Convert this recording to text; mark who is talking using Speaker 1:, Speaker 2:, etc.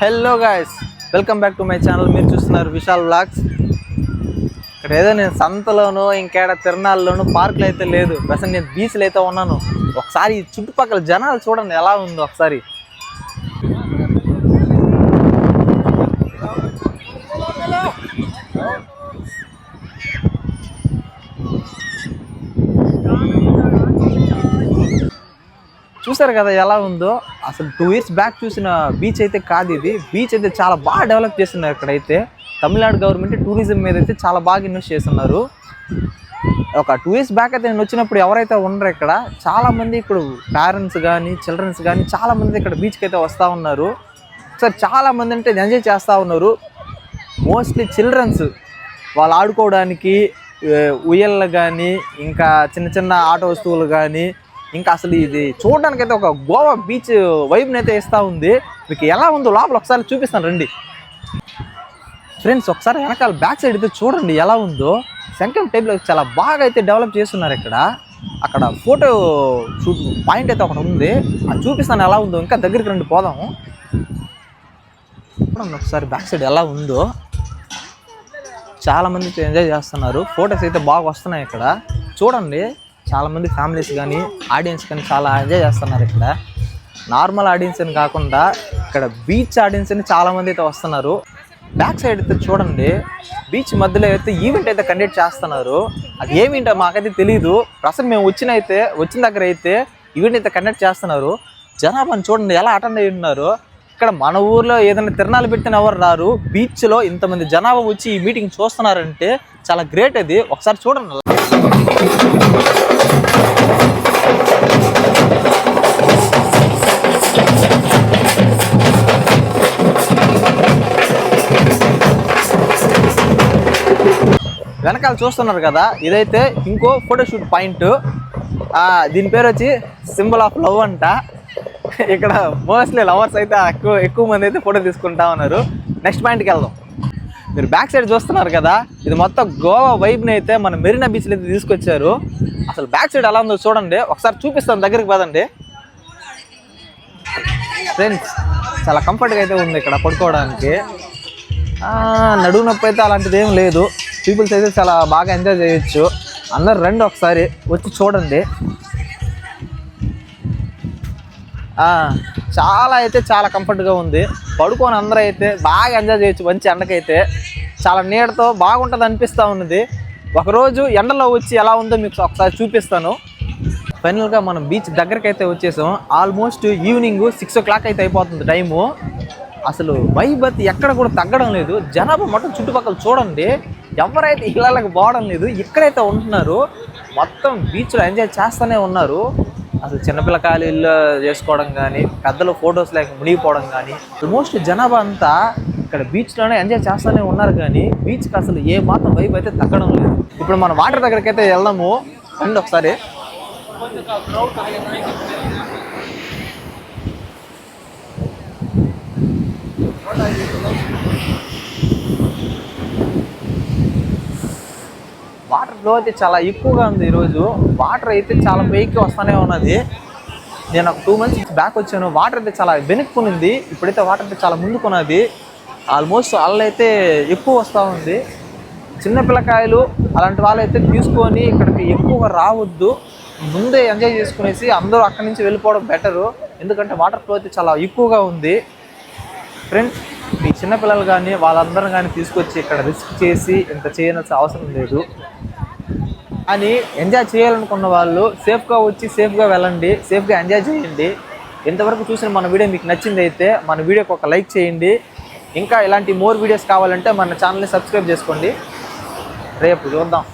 Speaker 1: Hello guys welcome back to my channel మీరు చూస్తున్నారు Vishal blogs ఇక్కడ ఏదో నేను సంతలోను ఇంకేడ తిరణాల్లోను పార్కులు అయితే లేదు. ప్రస్తుతం నేను బీచ్లు అయితే ఉన్నాను. ఒకసారి చుట్టుపక్కల జనాలు చూడండి ఎలా ఉందో ఒకసారి. చూసారు కదా ఎలా ఉందో? అసలు టూ ఇయర్స్ బ్యాక్ చూసిన బీచ్ అయితే కాదు ఇది. బీచ్ అయితే చాలా బాగా డెవలప్ చేస్తున్నారు ఇక్కడైతే. తమిళనాడు గవర్నమెంట్ టూరిజం మీద అయితే చాలా బాగా ఇన్వెస్ట్ చేస్తున్నారు. ఒక టూ ఇయర్స్ బ్యాక్ అయితే నేను వచ్చినప్పుడు ఎవరైతే ఉండరు ఇక్కడ చాలామంది ఇప్పుడు ఇక్కడ పేరెంట్స్ కానీ చిల్డ్రన్స్ కానీ చాలామంది ఇక్కడ బీచ్కి అయితే వస్తూ ఉన్నారు. సార్ చాలా మంది అంటే ఎంజాయ్ చేస్తూ ఉన్నారు. మోస్ట్లీ చిల్డ్రన్స్ వాళ్ళు ఆడుకోవడానికి ఉయ్యళ్ళు కానీ ఇంకా చిన్న చిన్న ఆట వస్తువులు కానీ ఇంకా అసలు ఇది చూడడానికి అయితే ఒక గోవా బీచ్ వైబ్ని అయితే ఇస్తూ ఉంది. మీకు ఎలా ఉందో లోపల ఒకసారి చూపిస్తాను రండి. ఫ్రెండ్స్ ఒకసారి వెనకాల బ్యాక్ సైడ్ అయితే చూడండి ఎలా ఉందో. శంకం టైప్లో చాలా బాగా అయితే డెవలప్ చేస్తున్నారు ఇక్కడ. అక్కడ ఫోటో షూట్ పాయింట్ అయితే ఒకటి ఉంది. అది చూపిస్తాను ఎలా ఉందో. ఇంకా దగ్గరికి రండి పోదాము చూడండి ఒకసారి బ్యాక్ సైడ్ ఎలా ఉందో. చాలామంది ఎంజాయ్ చేస్తున్నారు. ఫొటోస్ అయితే బాగా వస్తున్నాయి ఇక్కడ. చూడండి. చాలామంది ఫ్యామిలీస్ కానీ ఆడియన్స్ కానీ చాలా ఎంజాయ్ చేస్తున్నారు ఇక్కడ. నార్మల్ ఆడియన్స్ అని కాకుండా ఇక్కడ బీచ్ ఆడియన్స్ అని చాలామంది అయితే వస్తున్నారు. బ్యాక్ సైడ్ అయితే చూడండి బీచ్ మధ్యలో అయితే ఈవెంట్ అయితే కండక్ట్ చేస్తున్నారు. అది ఏమిటో మాకైతే తెలియదు ప్రస్తుతం మేము వచ్చిన అయితే వచ్చిన దగ్గర అయితే ఈవెంట్ అయితే కండక్ట్ చేస్తున్నారు. జనాభాని చూడండి ఎలా అటెండ్ అయి ఉన్నారు. ఇక్కడ మన ఊర్లో ఏదైనా తిరణాలు పెట్టిన ఎవరు రారు? బీచ్లో ఇంతమంది జనాభా వచ్చి ఈ మీటింగ్ చూస్తున్నారంటే చాలా గ్రేట్ అది. ఒకసారి చూడండి. వెనకాల చూస్తున్నారు కదా ఇదైతే ఇంకో ఫోటోషూట్ పాయింట్ దీని పేరు వచ్చి సింబల్ ఆఫ్ లవ్ అంట. ఇక్కడ మోస్ట్లీ లవర్స్ అయితే ఎక్కువ ఎక్కువ మంది అయితే ఫోటో తీసుకుంటా ఉన్నారు. నెక్స్ట్ పాయింట్కి వెళ్దాం. మీరు బ్యాక్ సైడ్ చూస్తున్నారు కదా ఇది మొత్తం గోవా వైబ్ని అయితే మన మెరీనా బీచ్లో అయితే తీసుకొచ్చారు. అసలు బ్యాక్ సైడ్ ఎలా ఉందో చూడండి. ఒకసారి చూపిస్తాను దగ్గరికి పదండి. ఫ్రెండ్స్ చాలా కంఫర్ట్గా అయితే ఉంది ఇక్కడ పడుకోవడానికి. ఆ, నొప్పి అయితే అలాంటిది ఏం లేదు. పీపుల్స్ అయితే చాలా బాగా ఎంజాయ్ చేయొచ్చు. అందరు రండి ఒకసారి వచ్చి చూడండి. చాలా అయితే చాలా కంఫర్ట్గా ఉంది. పడుకొని అందరూ అయితే బాగా ఎంజాయ్ చేయొచ్చు మంచి ఎండకైతే. చాలా నీడతో బాగుంటుంది అనిపిస్తూ ఉన్నది. ఒకరోజు ఎండలో వచ్చి ఎలా ఉందో మీకు ఒకసారి చూపిస్తాను. ఫైనల్గా మనం బీచ్ దగ్గరికి అయితే వచ్చేసాం. Almost evening six o'clock అయితే అయిపోతుంది టైము అసలు వైబత్ ఎక్కడ కూడా తగ్గడం లేదు. జనాభా మొత్తం చుట్టుపక్కల చూడండి. ఎవరైతే ఇళ్ళకి పోవడం లేదు ఇక్కడైతే ఉంటున్నారు. మొత్తం బీచ్లో ఎంజాయ్ చేస్తూనే ఉన్నారు. అసలు చిన్నపిల్లకాయలు ఇల్లు చేసుకోవడం కానీ పెద్దలు ఫొటోస్ లేక మునిగిపోవడం కానీ ఆల్మోస్ట్ జనాభా అంతా ఇక్కడ బీచ్లోనే ఎంజాయ్ చేస్తూనే ఉన్నారు కానీ బీచ్కి అసలు ఏ మాత్రం వైపు అయితే తగ్గడం లేదు. ఇప్పుడు మనం వాటర్ దగ్గరికి అయితే వెళ్దాము. రండి ఒకసారి. వాటర్ ఫ్లో అయితే చాలా ఎక్కువగా ఉంది ఈరోజు. వాటర్ అయితే చాలా పైకి వస్తూనే ఉన్నది. నేను ఒక టూ మంత్స్ బ్యాక్ వచ్చాను. వాటర్ అయితే చాలా వెనుక్కునింది ఇప్పుడైతే వాటర్ అయితే చాలా ముందుకున్నది ఆల్మోస్ట్ అల్ల అయితే ఎక్కువ వస్తూ ఉంది. చిన్న పిల్లకాయలు అలాంటి వాళ్ళు అయితే తీసుకొని ఇక్కడికి ఎక్కువగా రావద్దు. ముందే ఎంజాయ్ చేసుకునేసి అందరూ అక్కడి నుంచి వెళ్ళిపోవడం బెటరు. ఎందుకంటే వాటర్ ఫ్లో అయితే చాలా ఎక్కువగా ఉంది. ఫ్రెండ్స్ మీ చిన్నపిల్లలు కానీ వాళ్ళందరూ కానీ తీసుకొచ్చి ఇక్కడ రిస్క్ చేసి ఇంత చేయాల్సిన అవసరం లేదు. అని ఎంజాయ్ చేయాలనుకున్న వాళ్ళు సేఫ్గా వచ్చి సేఫ్గా వెళ్ళండి సేఫ్గా ఎంజాయ్ చేయండి. ఇంతవరకు చూసిన మన వీడియో మీకు నచ్చింది అయితే మన వీడియోకి ఒక లైక్ చేయండి. ఇంకా ఇలాంటి మోర్ వీడియోస్ కావాలంటే మన ఛానల్ని సబ్స్క్రైబ్ చేసుకోండి. రేపు చూద్దాం.